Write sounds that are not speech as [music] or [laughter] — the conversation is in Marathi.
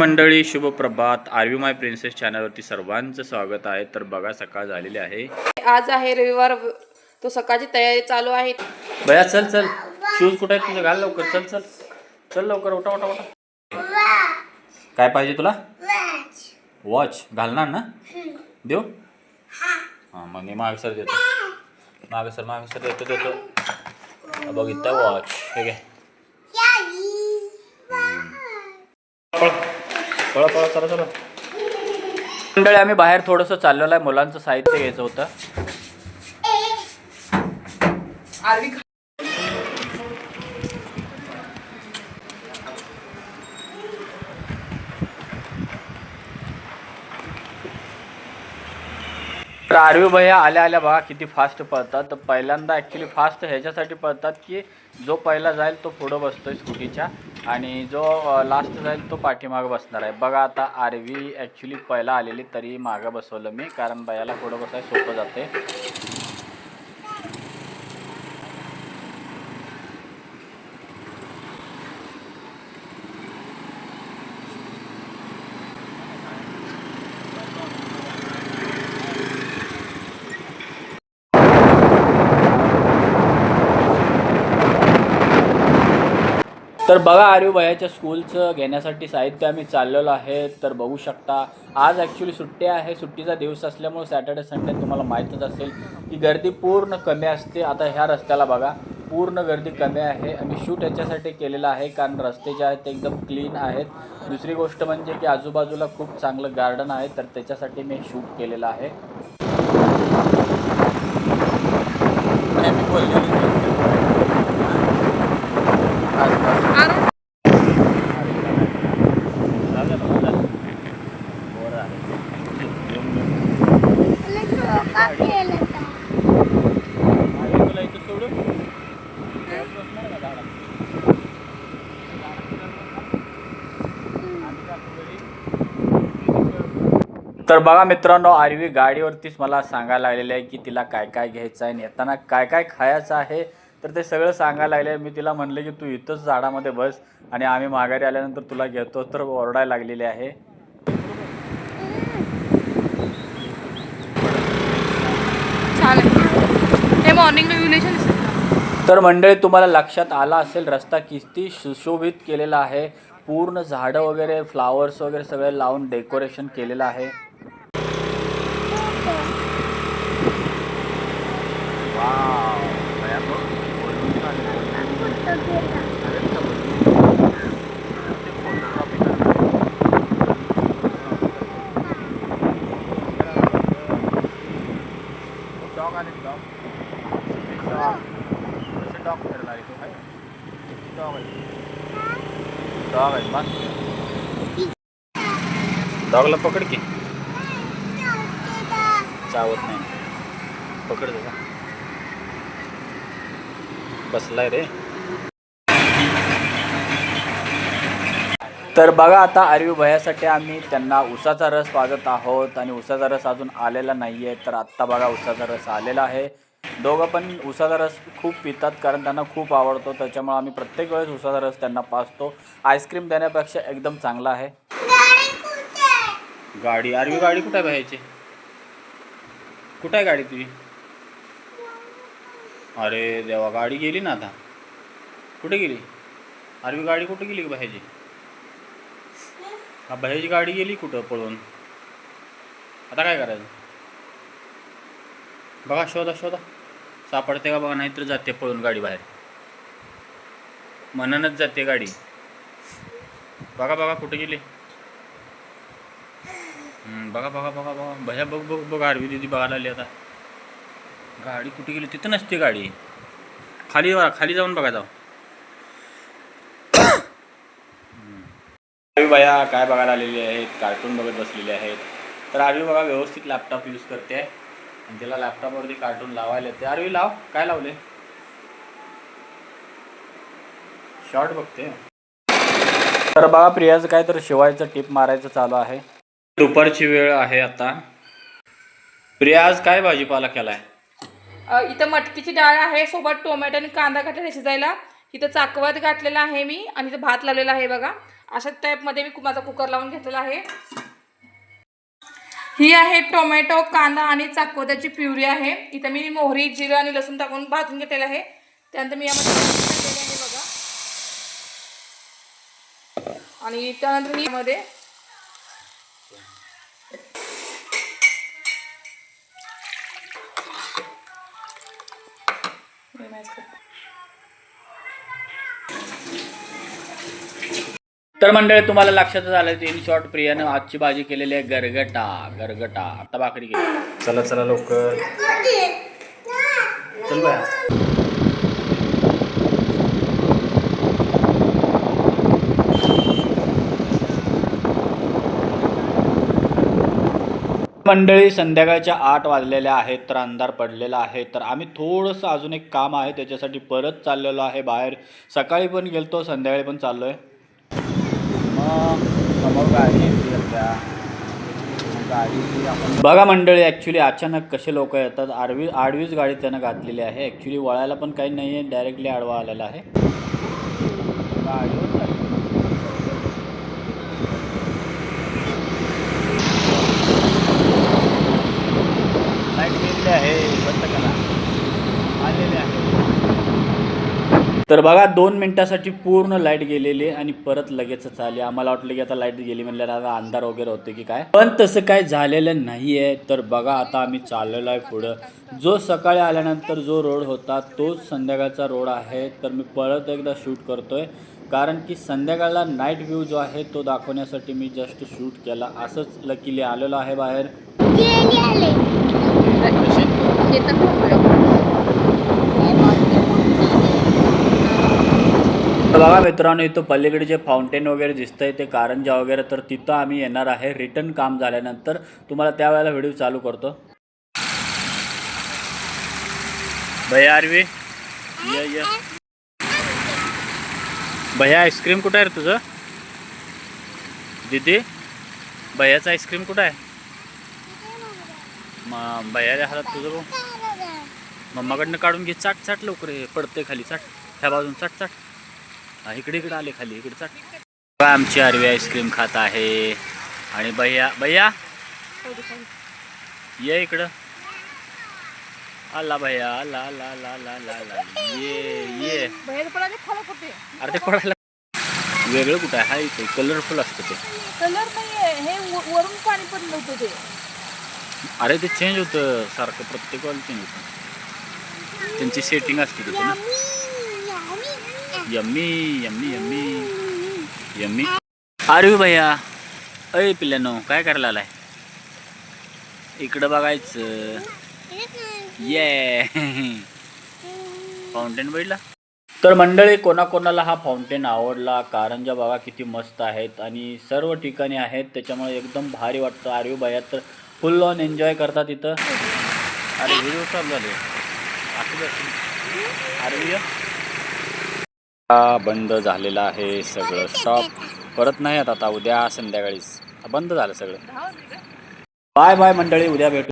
मंडळी शुभ प्रभात. आर माय प्रिन्सेस चॅनलवरती सर्वांचं स्वागत आहे. तर बघा सकाळ झालेली आहे. आज आहे रविवार. तो सकाळची तयारी चालू आहे. बया चल चल. शूज कुठे आहेत तुझं? घाल लवकर. चल चल. चल लवकर उठा उठा उठा. काय पाहिजे तुला? वॉच घालणार ना? देऊ? हां मग मी मागसर देतो. मागसर मागसर देतो देतो. बघ इथं वॉच हे घे. पळ पळ चला चला. मंडळी आम्ही बाहेर थोडंसं चाललेलं आहे. मुलांचं साहित्य घ्यायचं होतं. तर आरवी भैया आल्या आल्या बघा किती फास्ट पळतात. तर पहिल्यांदा ॲक्च्युली फास्ट ह्याच्यासाठी पळतात की जो पहिला जाईल तो पुढं बसतो आहे स्कूटीच्या आणि जो लास्ट जाईल तो पाठीमागं बसणार आहे. बघा आता आरवी ॲक्च्युली पहिला आलेली तरी मागं बसवलं मी कारण भैयाला पुढं बसायला सोपं जाते तर बघा आर्यू भयाच्या स्कूलचं घेण्यासाठी साहित्य आम्ही चाललेलो आहे. तर बघू शकता आज ॲक्च्युली सुट्टी आहे. सुट्टीचा दिवस असल्यामुळे सॅटर्डे संडे तुम्हाला माहीतच असेल की गर्दी पूर्ण कमी असते. आता ह्या रस्त्याला बघा पूर्ण गर्दी कमी आहे. आम्ही शूट याच्यासाठी केलेलं आहे कारण रस्ते जे आहेत ते एकदम क्लीन आहेत. दुसरी गोष्ट म्हणजे की आजूबाजूला खूप चांगलं गार्डन आहे तर त्याच्यासाठी मी शूट केलेलं आहे. तर बघा मित्रांनो आरवी गाडीवरतीच मला सांगायला लागलेलं आहे की तिला काय काय घ्यायचं आहे आणि येताना काय काय खायचं आहे. तर ते सगळं सांगायला लागले मी तिला म्हणलं की तू इथंच झाडामध्ये बस आणि आम्ही माघारी आल्यानंतर तुला घेतो. तर ओरडायला लागलेली आहे. हे तर मंडळी तुम्हाला लक्षात आला असेल रस्ता किती सुशोभित केलेला आहे. पूर्ण झाडं वगैरे फ्लावर्स वगैरे सगळे लावून डेकोरेशन केलेलं आहे. डॉग आहे बस डॉगला पकड की. चावत नाही. पकड त्याचा बसलाय रे. तर बघा आता आरवी भयासाठी आम्ही त्यांना उसाचा रस पाजत आहोत आणि उसाचा रस अजून आलेला नाही आहे तर आत्ता बघा उसाचा रस आलेला आहे. दोघं पण उसाचा रस खूप पितात कारण त्यांना खूप आवडतो. त्याच्यामुळे आम्ही प्रत्येक वेळेस उसाचा रस त्यांना पाजतो. आईस्क्रीम देण्यापेक्षा एकदम चांगला आहे? गाडी. आरवी गाडी कुठे आहे भयाची? कुठं आहे गाडी तुझी? अरे देवा गाडी गेली ना आता. कुठे गेली? आरवी गाडी कुठे गेली बाहेरची हा बाहेरची गाडी गेली कुठं पळून? आता काय करायचं? बघा शोधा शोधा. सापडते का बघा नाहीतर जाते पळून गाडी बाहेर. मनानच जाते गाडी. बघा बघा कुठे गेली? बघा बघा बघा बघा. भया बघ बघ बघ आरवी दिदी बघायला आली आता. गाडी कुठे गेली? तिथं नसते गाडी. खाली खाली जाऊन बघा जाऊ. [coughs] आरवी बाया काय बघायला आलेली आहेत? कार्टून बघत बसलेले आहेत. तर आरवी बघा व्यवस्थित लॅपटॉप यूज करते. आणि तिला लॅपटॉपवरती कार्टून लावायला येते. आरवी लाव. काय लावले? शॉर्ट बघते. तर बघा प्रियाचं काय तर शिवायचं टिप मारायचं चालू आहे. दुपारची वेळ आहे आता. प्रिया आज काय भाजीपाला केलाय? आहे इथं मटकीची डाळ आहे सोबत टोमॅटो आणि कांदा घातलेला शिजायला. इथं चाकवत घातलेला आहे मी आणि इथं भात लावलेला आहे बघा. अशा टाईपमध्ये मी माझा कुकर लावून घेतलेला आहे. ही आहे टोमॅटो कांदा आणि चाकवत्याची प्युरी आहे. इथं मी मोहरी जिरं आणि लसूण टाकून भाजून घेतलेलं आहे. त्यानंतर मी यामध्ये आहे बघा. आणि त्यानंतर मी यामध्ये तर मंडळी तुम्हाला लक्षात झालं इन शॉर्ट प्रियानं आजची भाजी केलेली आहे गरगटा गरगटा. आता भाकरी केली. चला चला लवकर. चल बाया. मंडळी संध्याकाळच्या आठ वाजलेल्या आहेत तर अंधार पडलेला आहे. तर आम्ही थोडंसं अजून एक काम आहे त्याच्यासाठी परत चाललेलो आहे बाहेर. सकाळी पण गेलतो संध्याकाळी पण चाललो आहे मग समोर गाडी गाडी बघा मंडळी ॲक्च्युली अचानक कसे लोक येतात. आडवी आडवीच गाडी त्यानं घातलेली आहे. ॲक्च्युली वळायला पण काही नाही आहे डायरेक्टली आडवा आलेला आहे. गाडी चालली. लाइट गेलेली आहे बंद करा आलेले आहे तर बघा दोन मिनिटासाठी पूर्ण लाइट गेलेली आहे आणि परत लगेचच आली आम्हाला वाटलं की आता लाइट गेली म्हणल्यावर आता अंधार वगैरे होते की काय? पण तसं काय झालेलं नाही आहे तर बघा आता आम्ही चाललेलो आहे पुढं. जो सकाळी आल्यानंतर जो रोड होता तोच संध्याकाळचा रोड आहे. तर मी परत एकदा शूट करतोय. कारण की संध्याकाळला नाईट व्ह्यू जो आहे तो दाखवण्यासाठी मी जस्ट शूट केला. असंच लकीली आलेलो आहे बाहेर तर बघा मित्रांनो इथं पलीकडे जे फाउंटेन वगैरे दिसतंय ते कारंजा वगैरे तर तिथं आम्ही येणार आहे. रिटर्न काम झाल्यानंतर तुम्हाला त्यावेळेला व्हिडिओ चालू करतो. भैया आरवी ये ये भैया आईस्क्रीम कुठं आहे रे तुझं? दीदी भैयाचं आईस्क्रीम कुठं आहे? मग भैयाच्या हातात तुझं भाऊ मम्माकडनं काढून घे. चाट चाट लवकर हे पडते खाली. चाट. ह्या बाजून चाट चाट. इकडे इकडे आले खाली इकडे चाट बघा, आमची आरवी आईस्क्रीम खात आहे. आणि भैया भैया? ये इकडं. आला भैया आला आला आला आला आला आला. ये ये. अरे ते पडायला वेगळं कुठं आहे? हा इथे कलरफुल असतं ते. कलर नाहीये. हे वरून पाणी ते. अरे ते चेंज होतं सारखं प्रत्येक वेळेला चेंज होतं. त्यांची सेटिंग असते तिथे ना. Yummy yummy yummy. यम्मी. अरे भैया अय पिल्यानो काय करायला आलाय? इकडं बघायचं. ये. फाउंटेन बघितला? तर मंडळी कोणाकोणाला हा फाउंटेन आवडला? कारंजा बघा किती मस्त आहेत. आणि सर्व ठिकाणी आहेत. त्याच्यामुळे एकदम भारी वाटतं. आरवी भैया तर फुल ऑन एन्जॉय करतात इथं. अरे व्हिडिओ चालू झाले. आरवी बंद झालेला आहे सगळं. शॉप परत नाही आता उद्या संध्याकाळीच. बंद झालं सगळं. बाय बाय मंडळी उद्या भेटू.